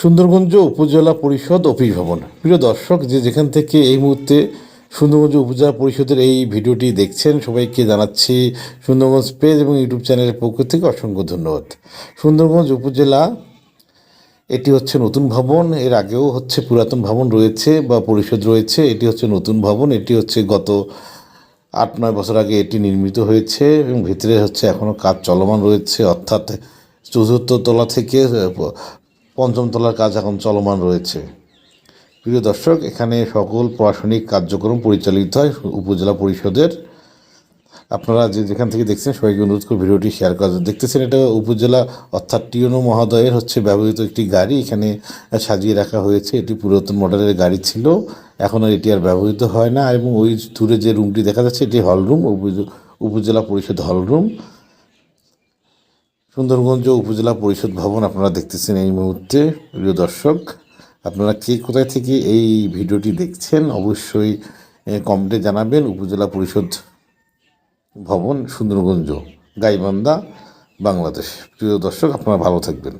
সুন্দরগঞ্জ উপজেলা পরিষদ অফিস ভবন প্রিয় দর্শক, যে যেখান থেকে এই মুহূর্তে সুন্দরগঞ্জ উপজেলা পরিষদের এই ভিডিওটি দেখছেন, সবাইকে জানাচ্ছি সুন্দরগঞ্জ পেজ এবং ইউটিউব চ্যানেলের পক্ষ থেকে অসংখ্য ধন্যবাদ। সুন্দরগঞ্জ উপজেলা, এটি হচ্ছে নতুন ভবন, এর আগেও হচ্ছে পুরাতন ভবন রয়েছে বা পরিষদ রয়েছে, এটি হচ্ছে নতুন ভবন, এটি হচ্ছে গত আট, নয় বছর আগে এটি নির্মিত হয়েছে এবং ভিতরে হচ্ছে এখনও কাজ চলমান রয়েছে, অর্থাৎ চতুর্থ তলা থেকে পঞ্চম তলার কাজ এখন চলমান রয়েছে। প্রিয় দর্শক, এখানে সকল প্রশাসনিক কার্যক্রম পরিচালিত হয় উপজেলা পরিষদের। আপনারা যে যেখান থেকে দেখছেন, সবাইকে অনুরোধ করে ভিডিওটি শেয়ার করা দেখতেছেন, এটা উপজেলা অর্থাৎ টিওনো মহোদয়ের হচ্ছে ব্যবহৃত একটি গাড়ি। এখানে সাজিয়ে রাখা হয়েছে। এটি পুরাতন মডেলের গাড়ি ছিল। এখন আর এটি আর ব্যবহৃত হয় না। এবং ওই দূরে যে রুমটি দেখা যাচ্ছে, এটি হল রুম উপজেলা পরিষদ হল রুম। সুন্দরগঞ্জ উপজেলা পরিষদ ভবন আপনারা দেখতেছেন এই মুহূর্তে, প্রিয় দর্শক। আপনারা কে কোথায় থেকে এই ভিডিওটি দেখছেন অবশ্যই কমেন্টে জানাবেন উপজেলা পরিষদ ভবন সুন্দরগঞ্জ গাইবান্ধা, বাংলাদেশ। প্রিয় দর্শক, আপনারা ভালো থাকবেন।